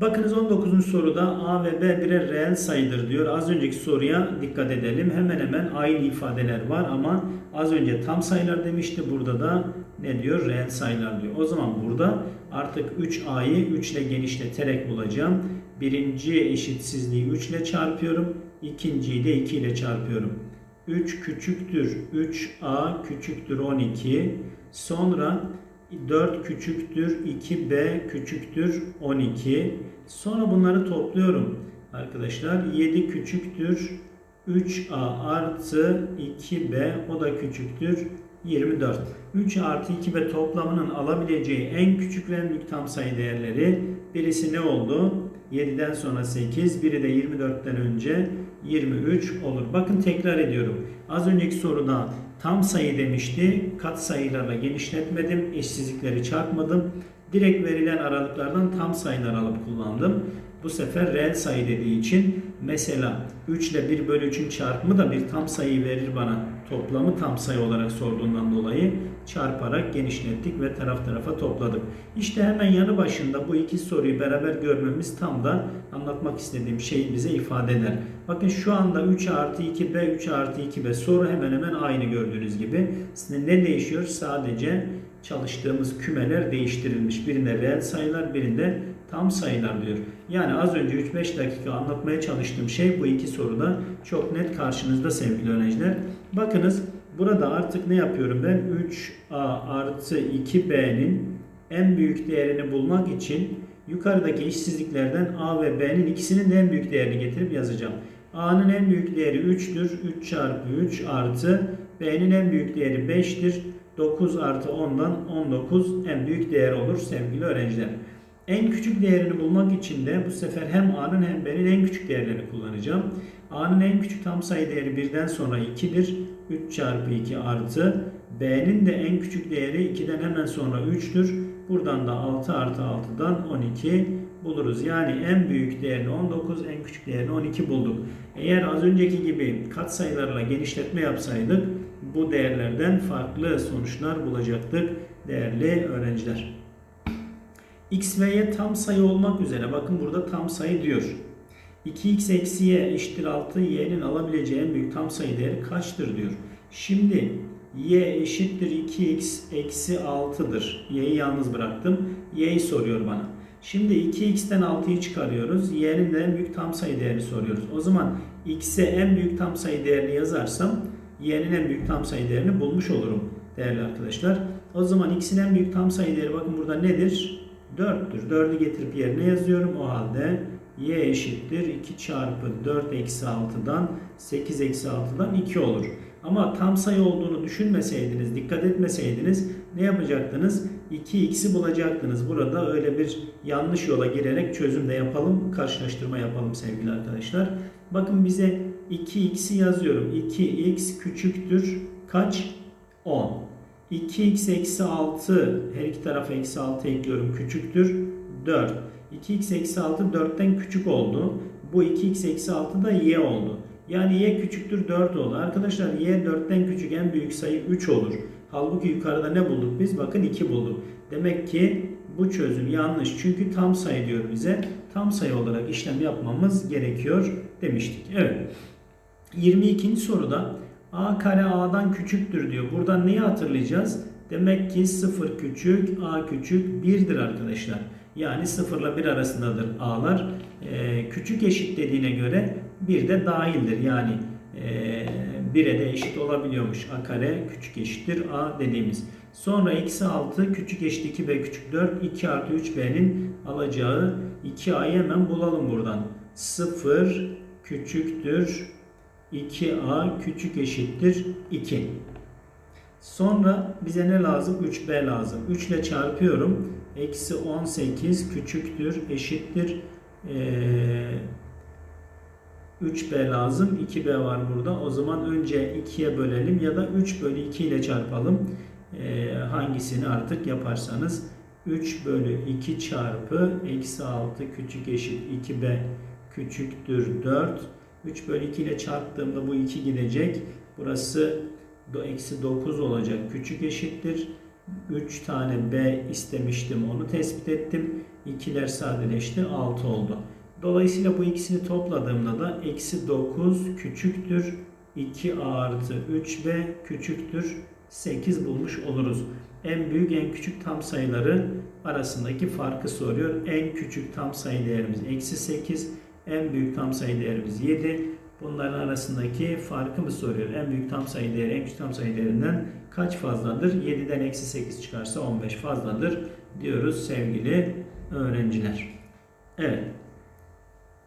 Bakınız 19. soruda A ve B birer reel sayıdır diyor. Az önceki soruya dikkat edelim. Hemen hemen aynı ifadeler var ama az önce tam sayılar demişti. Burada da ne diyor? Reel sayılar diyor. O zaman burada artık 3A'yı 3 ile genişleterek bulacağım. Birinci eşitsizliği 3 ile çarpıyorum. İkinciyi de 2 ile çarpıyorum. 3 küçüktür 3A küçüktür 12. Sonra 4 küçüktür 2B küçüktür 12. Sonra bunları topluyorum arkadaşlar. 7 küçüktür 3A artı 2B o da küçüktür 24. 3 artı 2B toplamının alabileceği en küçük ve en büyük tam sayı değerleri birisi ne oldu? 7'den sonra 8, biri de 24'ten önce 23 olur. Bakın tekrar ediyorum. Az önceki soruda tam sayı demişti. Kat sayılarla genişletmedim. Eşsizlikleri çarpmadım. Direkt verilen aralıklardan tam sayılar alıp kullandım. Bu sefer reel sayı dediği için mesela 3 ile 1 bölü 3'ün çarpımı da bir tam sayı verir bana. Toplamı tam sayı olarak sorduğundan dolayı çarparak genişlettik ve taraf tarafa topladık. İşte hemen yanı başında bu iki soruyu beraber görmemiz tam da anlatmak istediğim şeyi bize ifade eder. Bakın şu anda 3 artı 2b, 3 artı 2b soru hemen hemen aynı gördüğünüz gibi. Aslında ne değişiyor? Sadece çalıştığımız kümeler değiştirilmiş. Birinde reel sayılar, birinde tam sayılar diyor. Yani az önce 3-5 dakika anlatmaya çalıştığım şey bu iki soruda çok net karşınızda sevgili öğrenciler. Bakınız burada artık ne yapıyorum ben? 3a artı 2b'nin en büyük değerini bulmak için yukarıdaki eşsizliklerden a ve b'nin ikisinin de en büyük değerini getirip yazacağım. a'nın en büyük değeri 3'tür. 3 çarpı 3 artı b'nin en büyük değeri 5'tir. 9 artı 10'dan 19 en büyük değer olur sevgili öğrenciler. En küçük değerini bulmak için de bu sefer hem a'nın hem b'nin en küçük değerlerini kullanacağım. a'nın en küçük tam sayı değeri 1'den sonra 2'dir. 3 çarpı 2 artı b'nin de en küçük değeri 2'den hemen sonra 3'tür. Buradan da 6 artı 6'dan 12 buluruz. Yani en büyük değerini 19, en küçük değerini 12 bulduk. Eğer az önceki gibi katsayılarla genişletme yapsaydık bu değerlerden farklı sonuçlar bulacaktık değerli öğrenciler. X ve Y tam sayı olmak üzere bakın burada tam sayı diyor. 2x eksi y eşittir 6 y'nin alabileceği en büyük tam sayı değeri kaçtır diyor. Şimdi y eşittir 2x eksi 6'dır. y'yi yalnız bıraktım. y'yi soruyor bana. Şimdi 2x'ten 6'yı çıkarıyoruz. y'nin de en büyük tam sayı değerini soruyoruz. O zaman x'e en büyük tam sayı değerini yazarsam y'nin en büyük tam sayı değerini bulmuş olurum değerli arkadaşlar. O zaman x'in en büyük tam sayı değeri bakın burada nedir? 4'tür. 4'ü getirip yerine yazıyorum. O halde y eşittir 2 çarpı 4 eksi 6'dan 8 eksi 6'dan 2 olur. Ama tam sayı olduğunu düşünmeseydiniz, dikkat etmeseydiniz ne yapacaktınız? 2x'i bulacaktınız. Burada öyle bir yanlış yola girerek çözüm de yapalım, karşılaştırma yapalım sevgili arkadaşlar. Bakın bize 2x'i yazıyorum. 2x küçüktür kaç? 10. 2x eksi 6 her iki tarafa eksi 6 ekliyorum küçüktür 4. 2x eksi 6 4'ten küçük oldu. Bu 2x eksi 6 da y oldu. Yani y küçüktür 4 oldu. Arkadaşlar y 4'ten küçük en büyük sayı 3 olur. Halbuki yukarıda ne bulduk biz? Bakın 2 bulduk. Demek ki bu çözüm yanlış. Çünkü tam sayı diyor bize. Tam sayı olarak işlem yapmamız gerekiyor demiştik. Evet. 22. soruda a kare a'dan küçüktür diyor. Buradan neyi hatırlayacağız? Demek ki 0 küçük, a küçük 1'dir arkadaşlar. Yani 0 ile 1 arasındadır a'lar. Ee, küçük eşit dediğine göre 1 de dahildir. Yani e, 1'e de eşit olabiliyormuş. a kare küçük eşittir a dediğimiz. Sonra eksi 6 küçük eşit 2b küçük 4 2 artı 3b'nin alacağı 2a'yı hemen bulalım buradan. 0 küçüktür 2a küçük eşittir 2. Sonra bize ne lazım? 3b lazım. 3 ile çarpıyorum. Eksi 18 küçüktür eşittir. Ee, 3b lazım. 2b var burada. O zaman önce 2'ye bölelim ya da 3 bölü 2 ile çarpalım. Ee, hangisini artık yaparsanız 3 bölü 2 çarpı eksi 6 küçük eşit 2b küçüktür 4. 3 bölü 2 ile çarptığımda bu 2 gidecek. Burası eksi 9 olacak. Küçük eşittir. 3 tane B istemiştim. Onu tespit ettim. 2'ler sadeleşti. 6 oldu. Dolayısıyla bu ikisini topladığımda da eksi 9 küçüktür 2A artı 3B küçüktür 8 bulmuş oluruz. En büyük en küçük tam sayıları arasındaki farkı soruyor. En küçük tam sayı değerimiz eksi 8. En büyük tam sayı değerimiz 7. Bunların arasındaki farkı mı soruyor? En büyük tam sayı değeri en küçük tam sayı değerinden kaç fazladır? 7'den eksi 8 çıkarsa 15 fazladır diyoruz sevgili öğrenciler. Evet.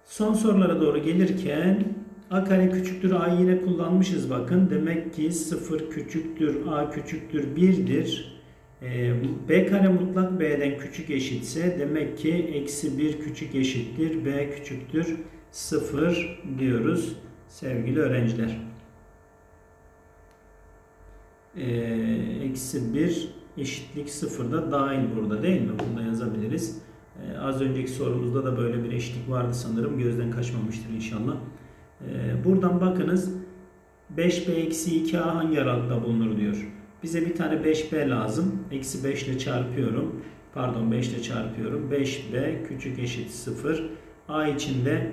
Son sorulara doğru gelirken a kare küçüktür a yine kullanmışız bakın. Demek ki 0 küçüktür a küçüktür 1'dir. Ee, b kare mutlak b'den küçük eşitse demek ki eksi 1 küçük eşittir b küçüktür 0 diyoruz sevgili öğrenciler. Ee, eksi 1 eşitlik 0 da dahil burada değil mi? Bunu da yazabiliriz. Ee, az önceki sorumuzda da böyle bir eşitlik vardı sanırım. Gözden kaçmamıştır inşallah. Ee, buradan bakınız 5b eksi 2a hangi aralıkta bulunur diyor. Bize bir tane 5b lazım. Eksi 5 ile çarpıyorum. Pardon 5 ile çarpıyorum. 5b küçük eşit 0. a içinde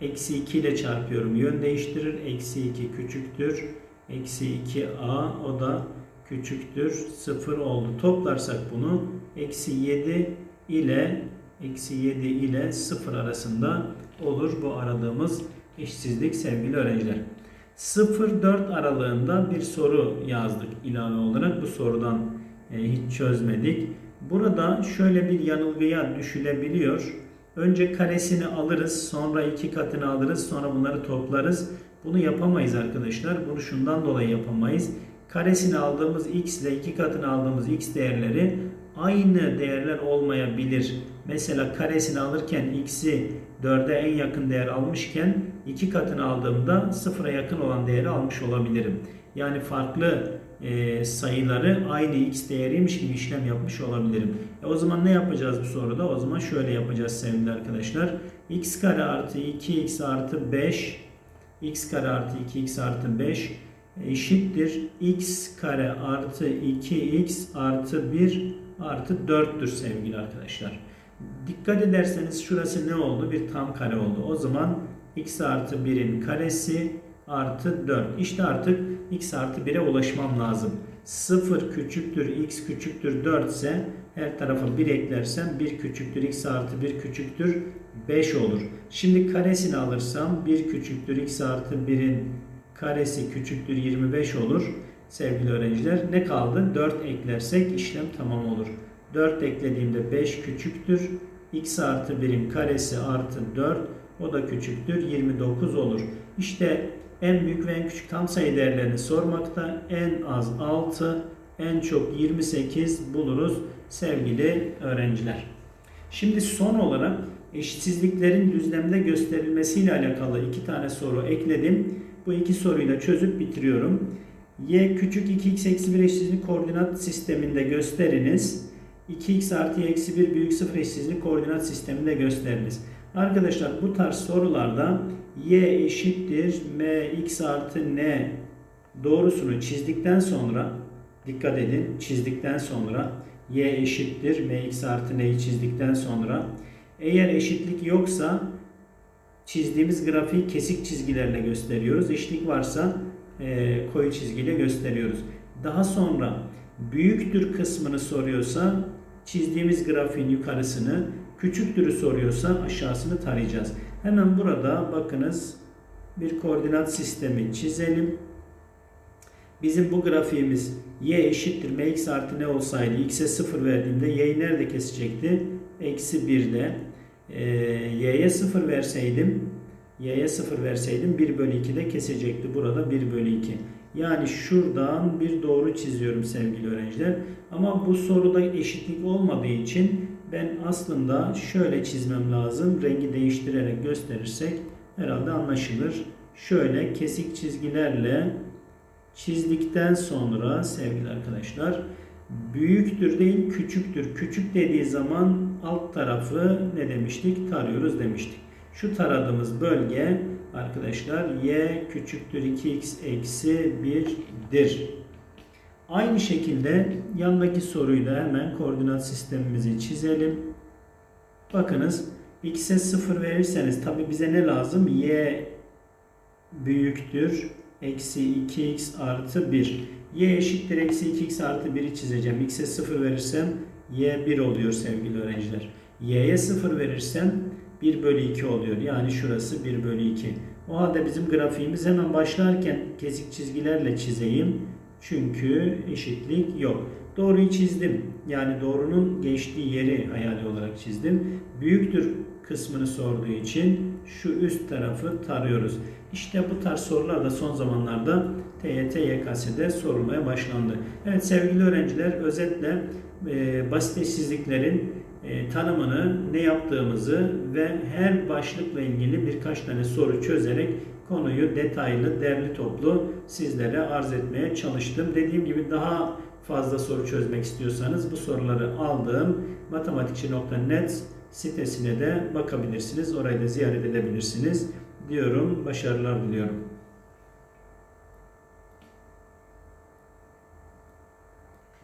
eksi 2 ile çarpıyorum. Yön değiştirir. Eksi 2 küçüktür. Eksi 2a o da küçüktür. 0 oldu. Toplarsak bunu eksi 7 ile eksi 7 ile 0 arasında olur bu aradığımız eşitsizlik sevgili öğrenciler. 0-4 aralığında bir soru yazdık ilave olarak. Bu sorudan e, hiç çözmedik. Burada şöyle bir yanılgıya düşülebiliyor. Önce karesini alırız, sonra iki katını alırız, sonra bunları toplarız. Bunu yapamayız arkadaşlar. Bunu şundan dolayı yapamayız. Karesini aldığımız x ile iki katını aldığımız x değerleri aynı değerler olmayabilir. Mesela karesini alırken x'i 4'e en yakın değer almışken iki katını aldığımda sıfıra yakın olan değeri almış olabilirim. Yani farklı e, sayıları aynı x değeriymiş gibi işlem yapmış olabilirim. E, o zaman ne yapacağız bu soruda? O zaman şöyle yapacağız sevgili arkadaşlar. x kare artı 2x artı 5 x kare artı 2x artı 5 eşittir x kare artı 2x artı 1 artı 4'tür sevgili arkadaşlar. Dikkat ederseniz şurası ne oldu? Bir tam kare oldu. O zaman x artı 1'in karesi artı 4. İşte artık x artı 1'e ulaşmam lazım. 0 küçüktür x küçüktür 4 ise her tarafa 1 eklersem 1 küçüktür x artı 1 küçüktür 5 olur. Şimdi karesini alırsam 1 küçüktür x artı 1'in karesi küçüktür 25 olur. Sevgili öğrenciler ne kaldı? 4 eklersek işlem tamam olur. 4 eklediğimde 5 küçüktür. x artı 1'in karesi artı 4 o da küçüktür. 29 olur. İşte en büyük ve en küçük tam sayı değerlerini sormakta. En az 6, en çok 28 buluruz sevgili öğrenciler. Şimdi son olarak eşitsizliklerin düzlemde gösterilmesiyle alakalı iki tane soru ekledim. Bu iki soruyu da çözüp bitiriyorum. Y küçük 2x eksi 1 eşitsizliğini koordinat sisteminde gösteriniz. 2x artı y eksi 1 büyük 0 eşitsizliğini koordinat sisteminde gösteriniz. Arkadaşlar bu tarz sorularda y eşittir mx artı n doğrusunu çizdikten sonra dikkat edin çizdikten sonra y eşittir mx artı n'yi çizdikten sonra eğer eşitlik yoksa çizdiğimiz grafiği kesik çizgilerle gösteriyoruz. Eşitlik varsa e, koyu çizgiyle gösteriyoruz. Daha sonra büyüktür kısmını soruyorsa çizdiğimiz grafiğin yukarısını, küçüktürü soruyorsa aşağısını tarayacağız. Hemen burada bakınız bir koordinat sistemi çizelim. Bizim bu grafiğimiz y eşittir mx artı ne olsaydı x'e 0 verdiğimde y'yi nerede kesecekti? Eksi 1 ile e, y'ye 0 verseydim y'ye 0 verseydim 1 bölü 2'de kesecekti. Burada 1 bölü 2. Yani şuradan bir doğru çiziyorum sevgili öğrenciler. Ama bu soruda eşitlik olmadığı için ben aslında şöyle çizmem lazım. Rengi değiştirerek gösterirsek herhalde anlaşılır. Şöyle kesik çizgilerle çizdikten sonra sevgili arkadaşlar büyüktür değil küçüktür. Küçük dediği zaman alt tarafı ne demiştik? Tarıyoruz demiştik. Şu taradığımız bölge arkadaşlar y küçüktür 2x eksi 1'dir. Aynı şekilde yandaki soruyu da hemen koordinat sistemimizi çizelim. Bakınız x'e 0 verirseniz tabi bize ne lazım? y büyüktür. Eksi 2x artı 1. y eşittir eksi 2x artı 1'i çizeceğim. x'e 0 verirsem y 1 oluyor sevgili öğrenciler. y'ye 0 verirsem 1 bölü 2 oluyor. Yani şurası 1 bölü 2. O halde bizim grafiğimiz hemen başlarken kesik çizgilerle çizeyim. Çünkü eşitlik yok. Doğruyu çizdim. Yani doğrunun geçtiği yeri hayali olarak çizdim. Büyüktür kısmını sorduğu için şu üst tarafı tarıyoruz. İşte bu tarz sorular da son zamanlarda TYT YKS'de sorulmaya başlandı. Evet sevgili öğrenciler özetle e, basit eşsizliklerin e, tanımını, ne yaptığımızı ve her başlıkla ilgili birkaç tane soru çözerek konuyu detaylı, derli toplu sizlere arz etmeye çalıştım. Dediğim gibi daha fazla soru çözmek istiyorsanız bu soruları aldığım matematikçi.net sitesine de bakabilirsiniz. Orayı da ziyaret edebilirsiniz diyorum. Başarılar diliyorum.